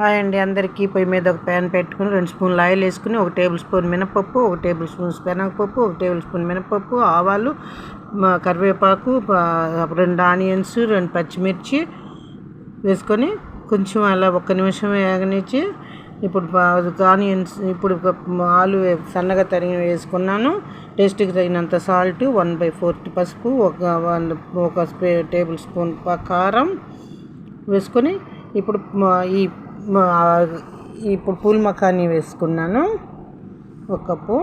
Hi అండి అందరికీ. పొయ్యి మీద ఒక ప్యాన్ పెట్టుకుని రెండు స్పూన్లు ఆయిల్ వేసుకుని ఒక టేబుల్ స్పూన్ మినపప్పు ఒక టేబుల్ స్పూన్ శనగపప్పు ఒక టేబుల్ స్పూన్ మినపప్పు ఆవాలు కరివేపాకు రెండు ఆనియన్స్ రెండు పచ్చిమిర్చి వేసుకొని కొంచెం అలా ఒక్క నిమిషం వేగనిచ్చి ఇప్పుడు ఆనియన్స్ ఇప్పుడు ఆలు సన్నగా తరిగి వేసుకున్నాను. టేస్ట్కి తగినంత సాల్ట్ వన్ బై ఫోర్త్ పసుపు ఒక వన్ ఒక టేబుల్ స్పూన్ కారం వేసుకొని ఇప్పుడు ఈ ఇప్పుడు పూల్ మఖానీ వేసుకున్నాను. ఒక కప్పు.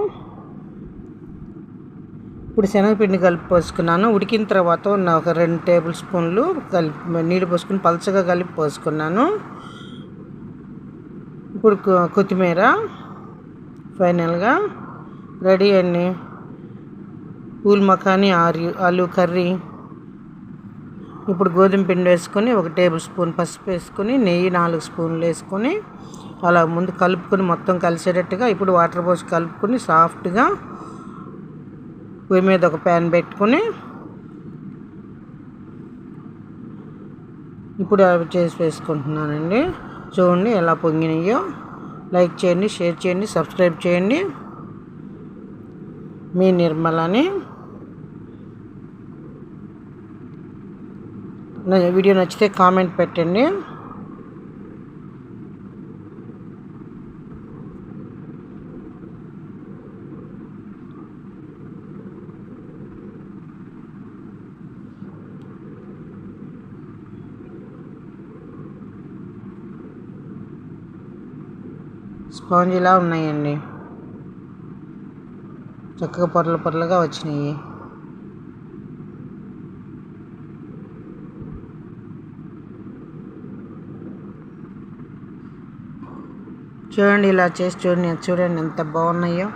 ఇప్పుడు శనగపిండి కలిపి పోసుకున్నాను. ఉడికిన తర్వాత ఉన్న ఒక రెండు టేబుల్ స్పూన్లు కలిపి నీళ్ళు పోసుకుని పలచగా కలిపి పోసుకున్నాను. ఇప్పుడు కొత్తిమీర ఫైనల్గా రెడీ అండి పూల్ మఖానీ ఆరు ఆలు కర్రీ ఇప్పుడు గోధుమ పిండి వేసుకొని ఒక టేబుల్ స్పూన్ పసుపు వేసుకొని నెయ్యి నాలుగు స్పూన్లు వేసుకొని అలా ముందు కలుపుకొని మొత్తం కలిసేటట్టుగా ఇప్పుడు వాటర్ పోసి కలుపుకొని సాఫ్ట్గా పొయ్యి మీద ఒక ప్యాన్ పెట్టుకొని ఇప్పుడు అవి చేసి వేసుకుంటున్నానండి. చూడండి ఎలా పొంగినాయో. లైక్ చేయండి షేర్ చేయండి సబ్స్క్రైబ్ చేయండి. మీ నిర్మలని. వీడియో నచ్చితే కామెంట్ పెట్టండి. స్పాంజిలా ఉన్నాయండి. చక్కగా పొరలు పొరలుగా వచ్చినాయి. చూడండి ఇలా చేసి చూడండి చూడండి ఎంత బాగున్నాయో.